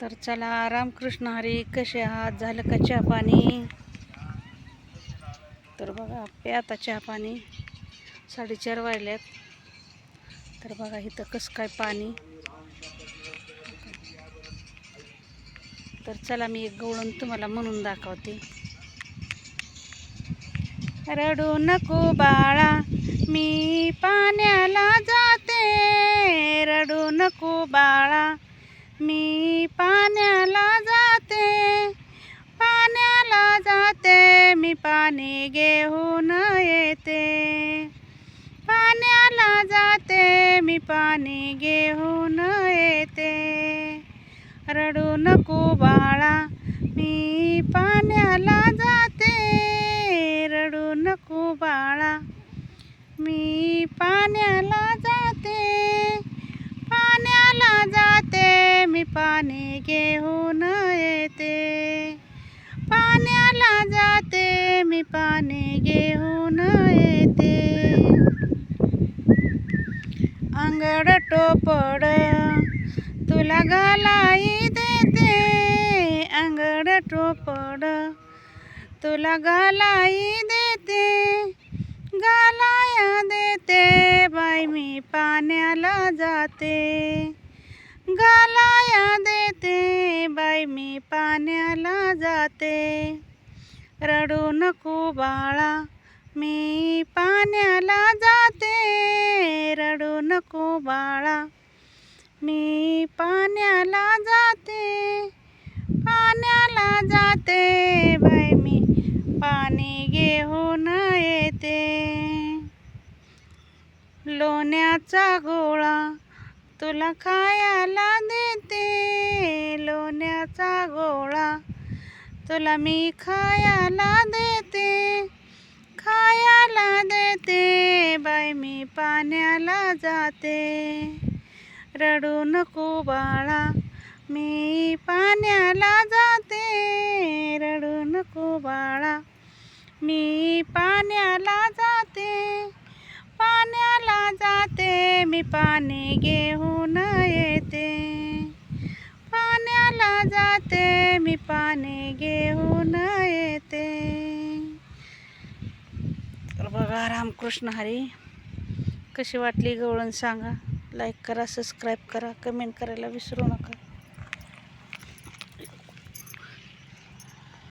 तर चला रामकृष्ण हरी कसे आहात? झालं का चहा पाणी? तर बघा पे आता चहा पाणी. साडेचार वाजल्यात तर बघा इथं कसं काय पाणी. तर चला मी एक गवळण तुम्हाला म्हणून दाखवते. रडू नको बाळा मी पाण्याला जाते. रडू नको बाळा मी पाण्याला जाते पाण्याला जाते. मी पाणी घेऊन येते. पाण्याला जाते मी पाणी घेऊन येते. रडू नको बाळा मी पाण्याला जाते. रडू नको बाळा मी पाण्याला जाते. पाणी घेऊन येते. पाण्याला जाते मी पाणी घेऊन येते. अंगड टोपड तुला घालाई देते. अंगड टोपड तुला घालाई देते. घालाया देते बाई मी पाण्याला जाते. घाला मी पाण्याला जाते. रडू नको बाळा मी पाण्याला जाते. रडू नको बाळा मी पाण्याला जाते. पाण्याला जाते बाई मी पाणी घेऊन येते. लोण्याचा गोळा तुला खायला देते लोण्याचा गोळा. तुला मी खायला देते खायला देते. बाई मी पाण्याला जाते. रडू नको बाळा मी पाण्याला जाते. रडू नको बाळा मी पाण्याला जाते पाण्याला जाते मी पाणी घेऊन येते. पाण्याला जाते मी पाणी घेऊन येते. तर बघा रामकृष्ण हरी कशी वाटली गवळण सांगा. लाईक करा सबस्क्राईब करा कमेंट करायला विसरू नका.